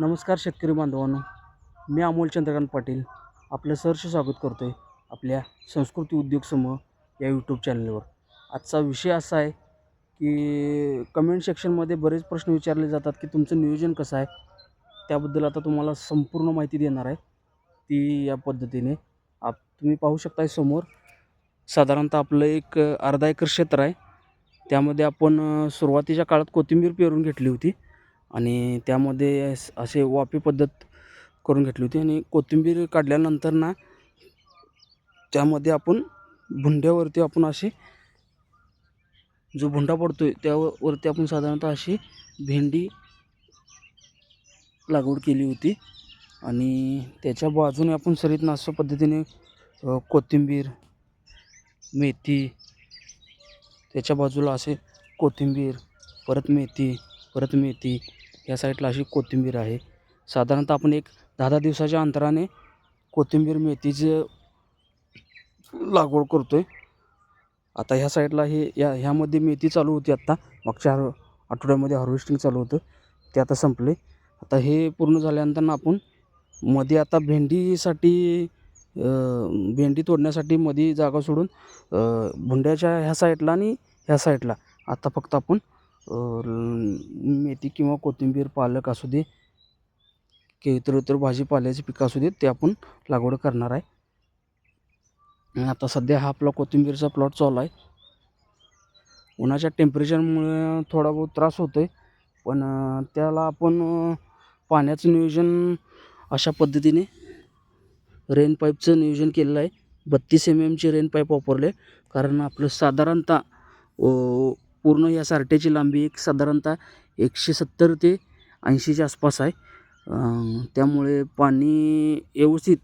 नमस्कार शेतकरी बांधवांनो मी अमोल चंद्रकांत पाटील आपलं सहर्ष स्वागत करतो आहे आपल्या संस्कृती उद्योग समूह या यूट्यूब चॅनलवर आजचा विषय असा आहे की कमेंट सेक्शनमध्ये बरेच प्रश्न विचारले जातात की तुमचं नियोजन कसं आहे? त्याबद्दल आता तुम्हाला संपूर्ण माहिती देणार आहे. ती या पद्धतीने आप तुम्ही पाहू शकताय समोर. साधारणतः आपलं एक अर्धा एकर क्षेत्र आहे. त्यामध्ये आपण सुरुवातीच्या काळात कोथिंबीर पेरून घेतली होती. आणि त्यामध्ये अस- असे वापी पद्धत करून घेतली होती आणि कोथिंबीर काढल्यानंतर ना त्यामध्ये आपण भुंड्यावरती आपण असे जो भुंडा पडतो आहे त्यावरती आपण साधारणतः अशी भेंडी लागवड केली होती. आणि त्याच्या बाजूने आपण सरीत अशा पद्धतीने कोथिंबीर मेथी त्याच्या बाजूला असे कोथिंबीर परत मेथी परत मेथी या साईडला अशी कोथिंबीर आहे. साधारणतः आपण एक दहा दहा दिवसाच्या अंतराने कोथिंबीर मेथीचं लागवड करतो आहे आता ह्या साईडला हे या ह्यामध्ये मेथी चालू होती आत्ता मागच्या हर आठवड्यामध्ये हार्वेस्टिंग चालू होतं. ते आता संपले. आता हे पूर्ण झाल्यानंतर ना आपण मध्ये आता भेंडीसाठी भेंडी तोडण्यासाठी मध्ये जागा सोडून भुंड्याच्या ह्या साईडला आणि ह्या साईडला. आता फक्त आपण मेथी किंवा कोथिंबीर पालक असू दे किंवा इतर इतर भाजीपाल्याची पिकं असू दे ते आपण लागवड करणार आहे. आता सध्या हा आपला कोथिंबीरचा प्लॉट चालू आहे. उन्हाच्या टेम्परेचरमुळे थोडा बहुत त्रास होतो आहे पण त्याला आपण पाण्याचं नियोजन अशा पद्धतीने रेन पाईपचं नियोजन केलेलं आहे. बत्तीस एम एमचे रेन पाईप वापरले कारण आपलं साधारणतः पूर्ण या सारट्याची लांबी एक साधारणतः एकशे सत्तर ते ऐंशीच्या आसपास आहे. त्यामुळे पाणी व्यवस्थित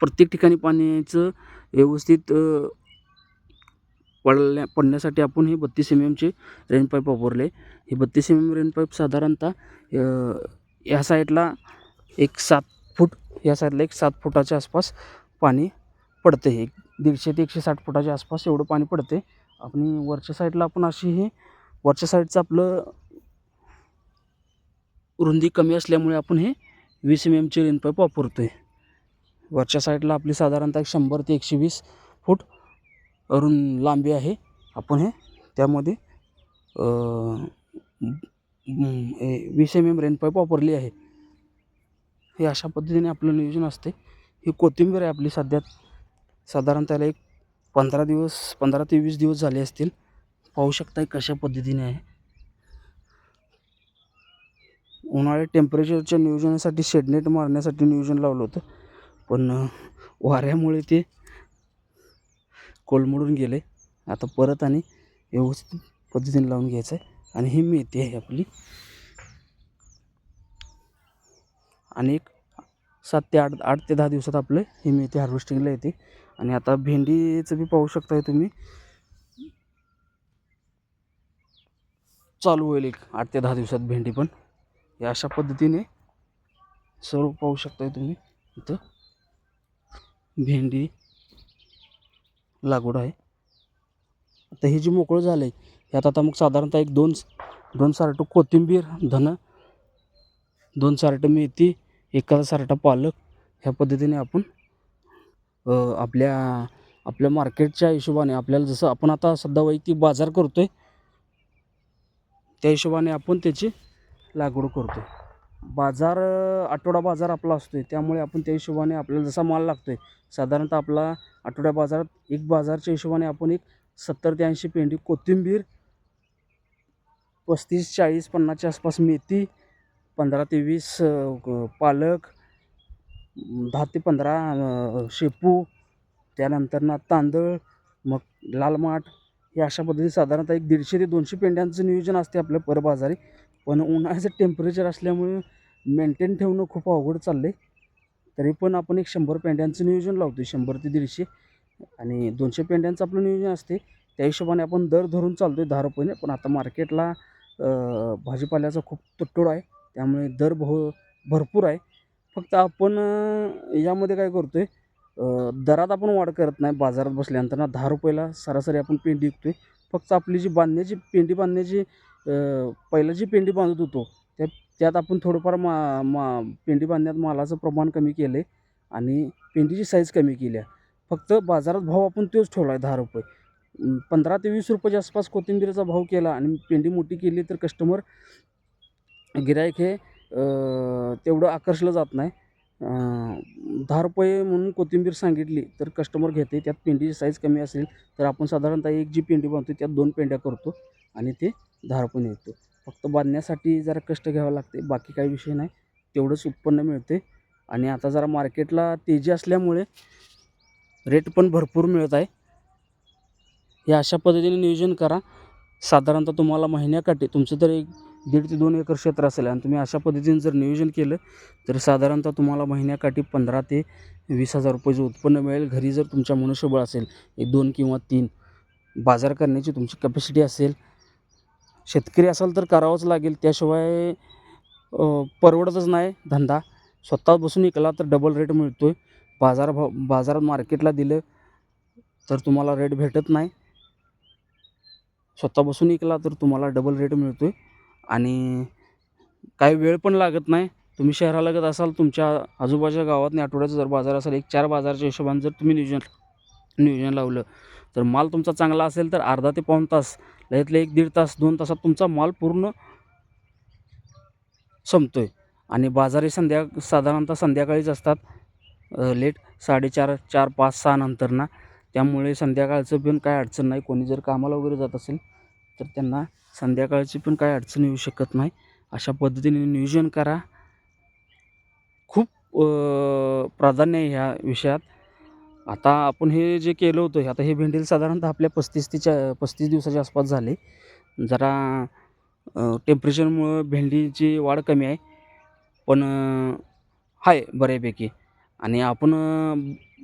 प्रत्येक ठिकाणी पाण्याचं व्यवस्थित पडल्या पडण्यासाठी आपण हे बत्तीस एम एमचे रेन पाईप वापरले. हे बत्तीस एम एम रेन पाईप साधारणतः ह्या या साईडला एक सात फूट या साईडला एक सात फुटाच्या आसपास पाणी पडते. एक दीडशे ते एकशे साठ फुटाच्या आसपास एवढं पाणी पडते. आणि वरच्या साईडला आपण अशी हे वरच्या साईडचं आपलं रुंदी कमी असल्यामुळे आपण हे वीस एम एमचे रेन पाईप वापरतो आहे वरच्या साईडला आपली साधारणतः एक शंभर ते एकशे वीस फूट रुं लांबी आहे. आपण हे त्यामध्ये हे वीस एम एम रेन पाईप वापरली आहे. हे अशा पद्धतीने आपलं नियोजन असते. ही कोथिंबीर आहे आपली सध्या. साधारणतः एक पंधरा दिवस पंधरा ते वीस दिवस झाले असतील. पाहू शकताय कशा पद्धतीने आहे. उन्हाळ्यात टेम्परेचरच्या नियोजनासाठी शेडनेट मारण्यासाठी नियोजन लावलं होतं. पण वाऱ्यामुळे ते कोलमडून गेले. आता परत आणि व्यवस्थित पद्धतीने लावून घ्यायचं आहे. आणि ही मेथी आहे आपली. आणि एक सात ते आठ आठ ते दहा दिवसात आपलं ही मेथी हार्वेस्टिंगला येते. आणि आता भेंडीचं बी पाहू शकताय तुम्ही. चालू होईल एक आठ ते दहा दिवसात भेंडी पण. या अशा पद्धतीने सर्व पाहू शकताय तुम्ही. इथं भेंडी लागवड आहे. आता हे जे मोकळं झालं आहे ह्यात आता मग साधारणतः एक दोन दोन सारटं कोथिंबीर धनं दोन सारटं मेथी एखादा सारटा पालक ह्या पद्धतीने आपण आपल्या आपल्या मार्केटच्या हिशोबाने आपल्याला जसं आपण आता सध्या वैयक्तिक बाजार करतो आहे त्या हिशोबाने आपण त्याची लागवड करतो बाजार आठवडा बाजार आपला असतो आहे त्यामुळे आपण त्या हिशोबाने आपल्याला जसा माल लागतो आहे साधारणतः आपला आठवड्या बाजारात एक बाजारच्या हिशोबाने आपण एक सत्तर ते ऐंशी पेंडी कोथिंबीर पस्तीस चाळीस पन्नासच्या आसपास मेथी पंधरा ते वीस पालक दहा ते पंधरा शेपू त्यानंतर ना तांदळ मग लाल माठ हे अशा पद्धतीने साधारणतः एक दीडशे ते दोनशे पेंड्यांचं नियोजन असते आपलं पर बाजारी पण उन्हाळ्याचं टेम्परेचर असल्यामुळे मेंटेन ठेवणं खूप अवघड चाललं आहे तरी पण आपण एक शंभर पेंड्यांचं नियोजन लावतो शंभर ते दीडशे. आणि दोनशे पेंड्यांचं आपलं नियोजन असते. त्या हिशोबाने आपण दर धरून चालतो आहे दहा रुपयाने. पण आता मार्केटला भाजीपाल्याचा खूप तुटतोड आहे. त्यामुळे दर बहु भरपूर आहे. फक्त आपण यामध्ये काय करतो आहे दरात आपण वाढ करत नाही. बाजारात बसल्यानंतर ना दहा रुपयाला सरासरी आपण पेंडी विकतो आहे फक्त आपली जी बांधण्याची पेंडी बांधण्याची पहिलं जी पेंडी बांधत होतो त्यात त्यात आपण थोडंफार मा मा पेंडी बांधण्यात मालाचं प्रमाण कमी केलं आहे आणि पेंडीची साईज कमी केली आहे फक्त बाजारात भाव आपण तोच ठेवला आहे दहा रुपये. पंधरा ते वीस रुपयाच्या आसपास कोथिंबीरचा भाव केला आणि पेंडी मोठी केली तर कस्टमर गिऱ्हाईक हे तेवढं आकर्षलं जात नाही. दहा रुपये म्हणून कोथिंबीर सांगितली तर कस्टमर घेते त्यात पेंडीची साईज कमी असेल तर आपण साधारणतः एक जी पेंडी बांधतो त्यात दोन पेंड्या करतो आणि ते दहा रुपये मिळतो फक्त बांधण्यासाठी जरा कष्ट घ्यावं लागते बाकी काही विषय नाही. तेवढंच उत्पन्न मिळते आणि आता जरा मार्केटला तेजी असल्यामुळे रेट पण भरपूर मिळत आहे. हे अशा पद्धतीने नियोजन करा. साधारणतः तुम्हाला महिन्याकाठी तुमचं तर एक दीड ते दोन एकर क्षेत्र असेल आणि तुम्ही अशा पद्धतीने जर नियोजन केलं तर साधारणतः तुम्हाला महिन्याकाठी पंधरा ते वीस हजार रुपयाचं उत्पन्न मिळेल. घरी जर तुमच्या मनुष्यबळ असेल एक दोन किंवा तीन बाजार करण्याची तुमची कॅपॅसिटी असेल शेतकरी असाल तर करावंच लागेल. त्याशिवाय परवडतच नाही धंदा. स्वतः बसून विकला तर डबल रेट मिळतो आहे बाजार भाव बाजारात मार्केटला दिलं तर तुम्हाला रेट भेटत नाही. स्वतः बसून विकला तर तुम्हाला डबल रेट मिळतो आहे आणि काही वेळ पण लागत नाही. तुम्ही शहरालगत असाल तुमच्या आजूबाजूच्या गावात नाही आठवड्याचा जर बाजार असेल एक चार बाजारच्या हिशोबाने जर तुम्ही नियोजन नियोजन लावलं तर माल तुमचा चांगला असेल तर अर्धा ते पाऊण तास लयातले एक दीड तास दोन तासात तुमचा माल पूर्ण संपतो आहे आणि बाजारही संध्या साधारणतः संध्याकाळीच असतात. लेट साडेचार चार पाच सहा नंतर ना त्यामुळे संध्याकाळचं पण काय अडचण नाही. कोणी जर कामाला वगैरे जात असेल तर त्यांना संध्याकाळची पण काय अडचण येऊ शकत नाही. अशा पद्धतीने नियोजन करा. खूप प्राधान्य आहे ह्या विषयात. आता आपण हे जे केलं होतं आता हे भेंडील साधारणतः आपल्या पस्तीस तीच्या पस्तीस दिवसाच्या आसपास झाले. जरा टेम्परेचरमुळं भेंडीची वाढ कमी आहे. पण आहे बऱ्यापैकी. आणि आपण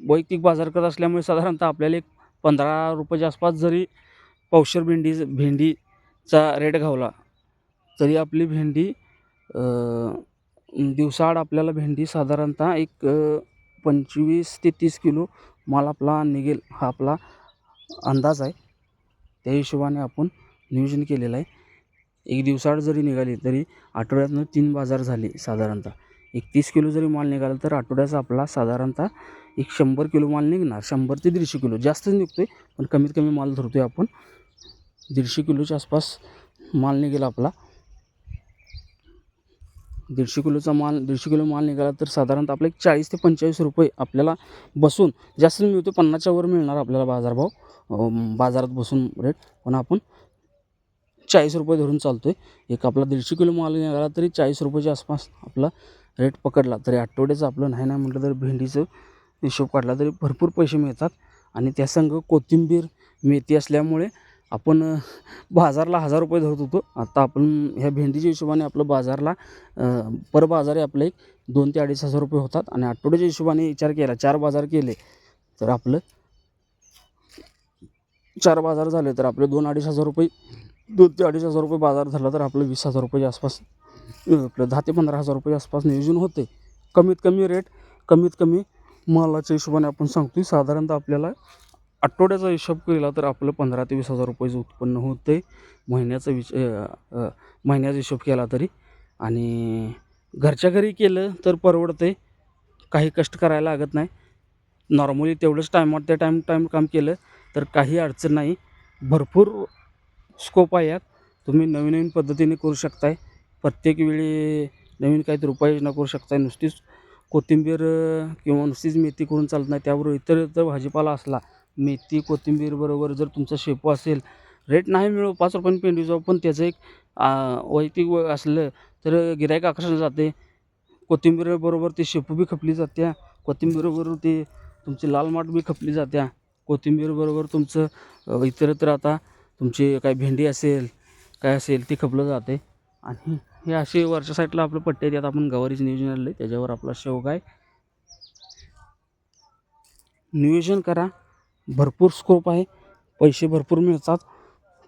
वैयक्तिक बाजार करत असल्यामुळे साधारणतः आपल्याला एक पंधरा रुपयाच्या आसपास जरी पावशेर भेंडी चा रेट घावला. तरी आपली भेंडी दिवसाआड आपल्याला भेंडी साधारणतः एक पंचवीस ते तीस किलो माल आपला निघेल. हा आपला अंदाज आहे. त्या हिशोबाने आपण नियोजन केलेलं आहे. एक दिवसाआड जरी निघाली तरी आठवड्यातनं तीन बाजार झाले साधारणतः. एक तीस किलो जरी माल निघाला तर आठवड्याचा आपला साधारणतः एक शंभर किलो माल निघणार. शंभर ते दीडशे किलो. जास्तच निघतो आहे पण कमीत कमी माल धरतो आहे आपण दीडशे किलोच्या आसपास माल निघेला आपला. दीडशे किलोचा माल दीडशे किलो माल निघाला तर साधारणतः आपला एक चाळीस ते पंचेचाळीस रुपये आपल्याला बसून जास्त मिळतो पन्नासच्या वर मिळणार आपल्याला बाजारभाव. बाजारात बसून रेट पण आपण चाळीस रुपये धरून चालतो आहे एक आपला दीडशे किलो माल निघाला तरी चाळीस रुपयाच्या आसपास आपला रेट पकडला तरी आठवड्याचं आपलं नाही नाही म्हटलं तर भेंडीचं हिशोब काढला तरी भरपूर पैसे मिळतात. आणि त्या संघ कोथिंबीर मेथी असल्यामुळे आपण बाजारला हजार रुपये धरत होतो. आता आपण ह्या भेंडीच्या हिशोबाने आपलं बाजारला पर बाजारी आपलं एक दोन ते अडीच हजार रुपये होतात. आणि आठवड्याच्या हिशोबाने विचार केला चार बाजार केले तर आपलं चार बाजार झाले तर आपले दोन अडीच हजार रुपये दोन ते अडीच हजार रुपये बाजार झाला तर आपलं वीस हजार रुपयाच्या आसपास आपलं दहा ते पंधरा हजार रुपये आसपास नियोजन होते. कमीत कमी रेट कमीत कमी मालाच्या हिशोबाने आपण सांगतो साधारणतः आपल्याला आठवड्याचा हिशोब केला तर आपलं पंधरा ते वीस हजार रुपयाचं उत्पन्न होते आहे महिन्याचा विच महिन्याचा हिशोब केला तरी. आणि घरच्या घरी केलं तर परवडते काही कष्ट करायला लागत नाही. नॉर्मली तेवढंच टायमात ते टाईम टाईम काम केलं तर काही अडचण नाही. भरपूर स्कोप आहे यात. तुम्ही नवीन नवीन पद्धतीने करू शकताय. प्रत्येक वेळी नवीन काहीतरी उपाययोजना करू शकताय. नुसतीच कोथिंबीर किंवा नुसतीच मेथी करून चालत नाही. त्याबरोबर इतर इतर भाजीपाला असला मेथी कोथिंबीरबरोबर जर तुमचा शेपू असेल रेट नाही मिळू पाच रुपयाने पेंडी जाऊ पण त्याचं एक वैयक्तिक व- असलं तर गिरायक आकर्षण जाते. कोथिंबीरबरोबर ते शेपू बी खपली जात्या. कोथिंबीरबरोबर ते तुमची लाल माठ बी खपली जात्या. कोथिंबीरबरोबर तुमचं इतरत्र आता तुमची काय भेंडी असेल काय असेल ते खपलं जाते. आणि हे असे वरच्या साईडला आपलं पट्टे त्यात आपण गवारीचं नियोजन आलं आहे त्याच्यावर आपला शेवगा आहे. नियोजन करा. भरपूर स्कोप आहे. पैसे भरपूर मिळतात.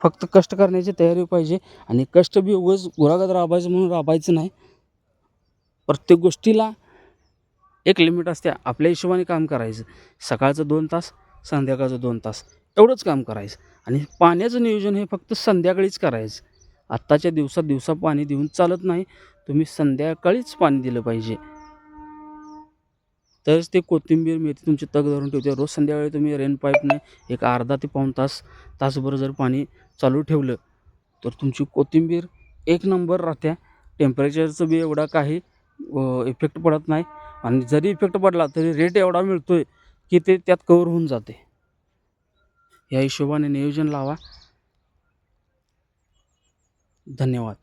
फक्त कष्ट करण्याची तयारी पाहिजे आणि कष्ट बी उगाच गुरागत राबायचं म्हणून राबायचं नाही. प्रत्येक गोष्टीला एक लिमिट असते. आपल्या हिशोबाने काम करायचं. सकाळचं दोन तास संध्याकाळचं दोन तास. एवढंच काम करायचं. आणि पाण्याचं नियोजन हे फक्त संध्याकाळीच करायचं. आत्ताच्या दिवसात दिवसा पाणी देऊन चालत नाही. तुम्ही संध्याकाळीच पाणी दिलं पाहिजे. तरच ते कोथिंबीर मेथी तुमची तग धरून ठेवते. रोज संध्याकाळी तुम्ही रेन पाईपने एक अर्धा ते पाऊण तास तासभर जर पाणी चालू ठेवलं तर तुमची कोथिंबीर एक नंबर राहत्या टेम्परेचरचं बी एवढा काही इफेक्ट पडत नाही. आणि जरी इफेक्ट पडला तरी रेट एवढा मिळतो आहे की ते त्यात कवर होऊन जाते. या हिशोबाने नियोजन लावा. धन्यवाद.